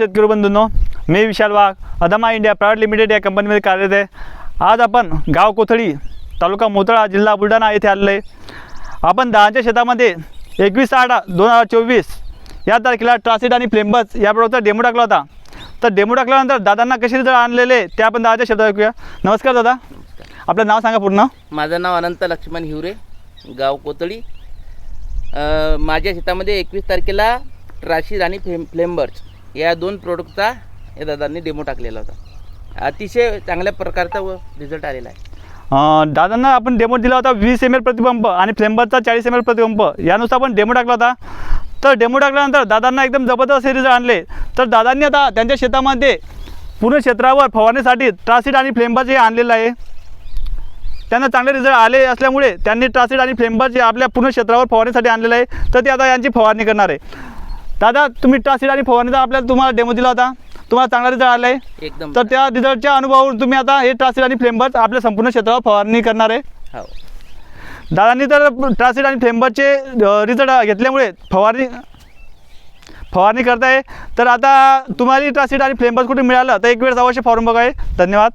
शेतकरी बंधूंनो मी Vishal Wagh Adama India private limited या कंपनीमध्ये कार्यरत आहे. आज आपण गाव कोथळी तालुका मोतळा जिल्हा बुलढाणा येथे आलेलो आहे. आपण दहाच्या शेतामध्ये एकवीस आठ दोन हजार चोवीस या तारखेला ट्रासिड आणि फ्लेम्बस या प्रोडक्टचा डेमो टाकला होता. तर डेमो टाकल्यानंतर दादांना कसे रिझल्ट आणलेले ते आपण दहाच्या शेतात ऐकूया. नमस्कार दादा. आपलं नाव सांगा पूर्ण. माझं नाव अनंत लक्ष्मण हिवरे गाव कोतळी माझ्या शेतामध्ये एकवीस तारखेला ट्राशीद आणि फ्लेम फ्लेम्बर्स. या दोन प्रोडक्टचा या दादांनी डेमो टाकलेला होता. अतिशय चांगल्या प्रकारचा व रिझल्ट आलेला आहे. अं, दादांना आपण डेमो दिला होता वीस एम एल प्रतिपंप आणि फ्लेम्बरचा चाळीस एम एल प्रतिपंप यानुसार आपण डेमो टाकला होता. तर डेमो टाकल्यानंतर दादांना एकदम जबरदस्त रिझल्ट आणले. तर दादांनी आता त्यांच्या शेतामध्ये पूर्ण क्षेत्रावर फवारणीसाठी ट्रासिड आणि फ्लेम्बर हे आणलेलं आहे. त्यांना चांगले रिझल्ट आले असल्यामुळे त्यांनी ट्रासिड आणि फ्लेम्बर जे आपल्या पूर्ण क्षेत्रावर फवारणीसाठी आणलेलं आहे. तर ते आता यांची फवारणी करणार आहे. दादा तुम्ही ट्रासिड आणि फवारणीचा आपल्याला तुम्हाला डेमो दिला होता तुम्हाला चांगला रिझल्ट आला आहे एकदम तर त्या रिझल्टच्या अनुभवावरून तुम्ही आता हे ट्रासिड आणि फ्लेम्बर्स आपल्या संपूर्ण क्षेत्रावर फवारणी करणार आहे. हो. दादांनी तर ट्रासिड आणि फ्लेम्बरचे रिझल्ट घेतल्यामुळे फवारणी फवारणी करताय. तर आता तुम्हाला ट्रासिड आणि फ्लेम्बर्स कुठे मिळालं तर एक वेळेस अवश्य फॉर्म बघाय धन्यवाद.